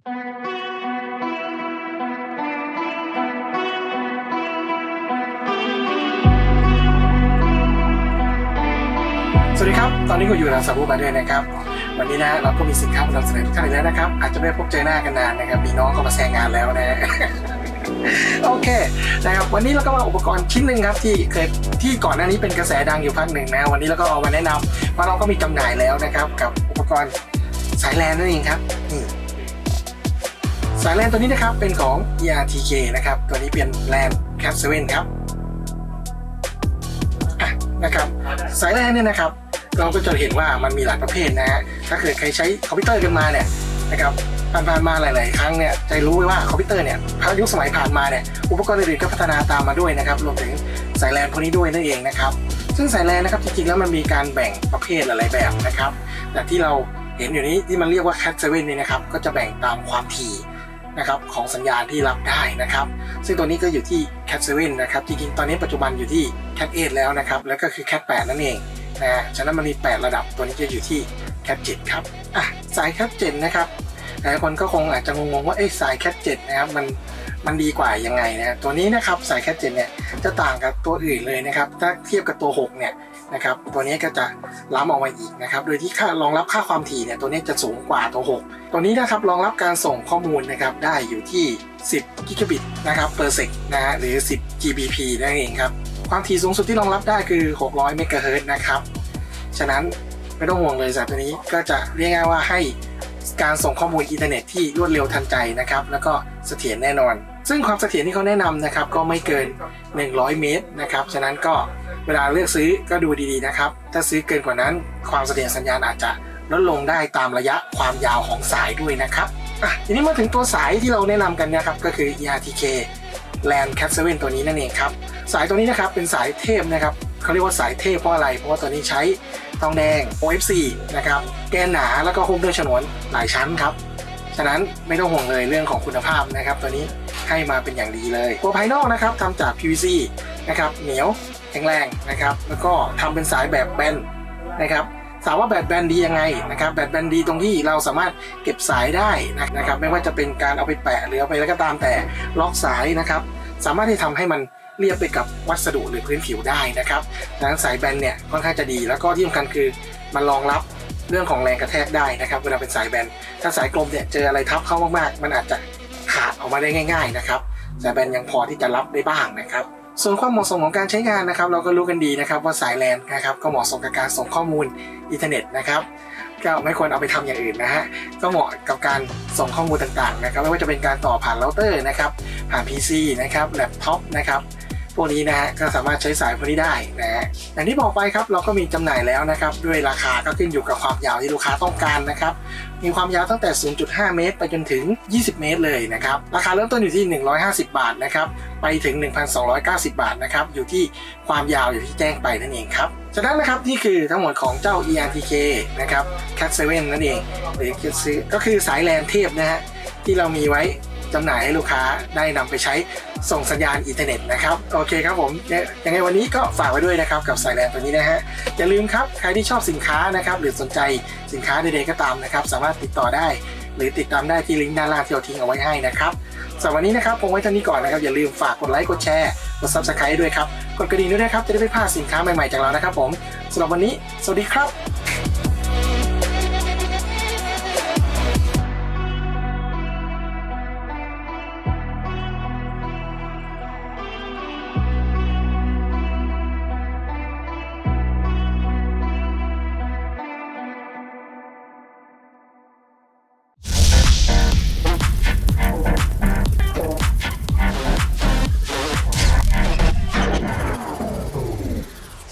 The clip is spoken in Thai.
สวัสดีครับ ตอนนี้คุณอยู่กับสับบูบาเดนนะครับ วันนี้นะเราก็มีสินค้ามานำเสนอทุกท่านอีกแล้วนะครับ อาจจะไม่ได้พบเจอหน้ากันนานนะครับ มีน้องเข้ามาแซงงานแล้วนะโอเคนะครับวันนี้เราก็มาอุปกรณ์ชิ้นหนึ่งครับที่เคยที่ก่อนหน้านี้เป็นกระแสดังอยู่พักหนึ่งนะวันนี้เราก็เอามาแนะนำว่าเราก็มีจำหน่ายแล้วนะครับ กับอุปกรณ์สายแลนนั่นเองครับนี่ สายแลนตัวนี้นะครับเป็นของ ERTK นะครับ ตัวนี้เป็นแลน Cat 7ครับะนะครับสายแรกเนี่ยนะครับเราก็จะเห็นว่ามันมีหลายประเภทนะฮะถ้าเกิดใครใช้คอมพิวเตอร์กันมาเนี่ยนะครับผ่านๆมาหลาย ๆ ครั้งเนี่ยจะรู้ไว้ว่าคอมพิวเตอร์เนี่ยพายุคสมัยผ่านมาเนี่ยอุปกรณ์อื่นๆก็พัฒนาตามมาด้วยนะครับรวมถึงสายแลนพวกนี้ด้วยนั่นเองนะครับซึ่งสายแลนนะครับจริงๆแล้วมันมีการแบ่งประเภทหลายๆแบบนะครับแต่ที่เราเห็นอยู่นี้ที่มันเรียกว่า Cat 7นี่นะครับก็จะแบ่งตามความถี่ นะครับของสัญญาณที่รับได้นะครับ ซึ่งตัวนี้ก็อยู่ที่ Cat 7นะครับจริงๆตอนนี้ปัจจุบันอยู่ที่ Cat 8แล้วนะครับแล้วก็คือ Cat 8นั่นเองนะฮะฉะนั้นมันมี 8 ระดับตัวนี้จะอยู่ที่ Cat 7ครับอะสาย Cat 7นะครับหลายคนก็คงอาจจะงงๆว่าเอ๊ะสาย Cat 7นะครับมันมันดีกว่ายังไงนะตัวนี้นะครับสาย Cat 7เนี่ยจะต่างกับตัวอื่นเลยนะครับถ้าเทียบกับตัว 6 เนี่ย นะครับตัวนี้ก็จะล้ำออกมาอีกนะครับโดยที่ค่ารองรับค่าความถี่เนี่ยตัวนี้จะสูงกว่าตัว 6 ตัวนี้นะครับรองรับการส่งข้อมูลนะครับได้อยู่ที่ 10 กิกะบิตนะครับ per sec นะฮะหรือ 10 gbp นั่นเองครับความถี่สูงสุดที่รองรับได้คือ 600 เมกะเฮิรตซ์นะครับฉะนั้นไม่ต้องห่วงเลยสายตัวนี้ก็จะเรียกง่ายว่าให้การส่งข้อมูลอินเทอร์เน็ตที่รวดเร็วทันใจนะครับแล้วก็เสถียรแน่นอน ซึ่งความเสถียรที่เขาแนะนำนะครับก็ไม่เกิน 100 เมตรนะครับฉะนั้นก็ เวลาเลือกซื้อก็ดูดีๆนะครับ ถ้าซื้อเกินกว่านั้น ความเสถียรสัญญาณอาจจะลดลงได้ตามระยะความยาวของสายด้วยนะครับอะทีนี้มาถึงตัวสายที่เราแนะนำกันนะครับก็คือ ERTK LAN Cat 7ตัวนี้นั่นเองครับสายตัวนี้นะครับเป็นสายเทพนะครับเขาเรียกว่าสายเทพเพราะอะไร เพราะว่าตัวนี้ใช้ทองแดง OFC นะครับแกนหนาแล้วก็หุ้มด้วยฉนวนหลายชั้นครับฉะนั้นไม่ต้องห่วงเลยเรื่องของคุณภาพนะครับตัวนี้ให้มาเป็นอย่างดีเลย ตัวภายนอกนะครับทำจาก PVC นะครับเหนียว แข็งแรงนะครับ แล้วก็ทำเป็นสายแบบแบนนะครับถามว่าแบบแบนดียังไงนะครับแบบแบนดีตรงที่เราสามารถเก็บสายได้นะครับ ไม่ว่าจะเป็นการเอาไปแปะหรือเอาไปแล้วก็ตามแต่ล็อกสายนะครับ สามารถที่ทำให้มันเรียบไปกับวัสดุหรือพื้นผิวได้นะครับดังนั้นสายแบนเนี่ยค่อนข้างจะดี แล้วก็ที่สำคัญคือมันรองรับเรื่องของแรงกระแทกได้นะครับเวลาเป็นสายแบนถ้าสายกลมเนี่ยเจออะไรทับเข้ามากๆ มันอาจจะขาดออกมาได้ง่าย ๆนะครับสายแบนยังพอที่จะรับได้บ้างนะครับ ส่วนความเหมาะสมของการใช้งานนะครับ เราก็รู้กันดีนะครับว่าสายแลนนะครับก็เหมาะสมกับการส่งข้อมูลอินเทอร์เน็ตนะครับก็ไม่ควรเอาไปทำอย่างอื่นนะฮะก็เหมาะกับการส่งข้อมูลต่างๆนะครับไม่ว่าจะเป็นการต่อผ่านเราเตอร์นะครับผ่าน PC นะครับแล็ปท็อปนะครับ พวกนี้นะฮะก็สามารถใช้สายพวกนี้ได้นะฮะอย่างที่บอกไปครับเราก็มีจำหน่ายแล้วนะครับด้วยราคาก็ขึ้นอยู่กับความยาวที่ลูกค้าต้องการนะครับมีความยาวตั้งแต่ 0.5 เมตร ไปจนถึง 20 เมตรเลยนะครับราคาเริ่มต้นอยู่ที่ 150 บาทนะครับไปถึง 1,290 บาทนะครับอยู่ที่ความยาวอยู่ที่แจ้งไปนั่นเองครับฉะนั้นนะครับนี่คือทั้งหมดของเจ้า ERTK นะครับ Cat 7 นั่นเองหรือซื้อก็คือสายแลนเทพนะฮะที่เรามีไว้ จำหน่ายให้ลูกค้าได้นำไปใช้ส่งสัญญาณอินเทอร์เน็ตนะครับ โอเคครับผมยังไงวันนี้ก็ฝากไว้ด้วยนะครับกับสายแลนตัวนี้นะฮะ อย่าลืมครับ ใครที่ชอบสินค้านะครับ หรือสนใจสินค้าใดๆก็ตามนะครับ สามารถติดต่อได้ หรือติดตามได้ที่ลิงก์ด้านล่างที่เราทิ้งเอาไว้ให้นะครับสำหรับวันนี้นะครับผมไว้เท่านี้ก่อนนะครับ อย่าลืมฝากกดไลค์กดแชร์กด subscribe ด้วยครับกดกระดิ่งด้วยนะครับจะได้ไม่พลาดสินค้าใหม่ๆจากเรานะครับผมสำหรับวันนี้ สวัสดีครับ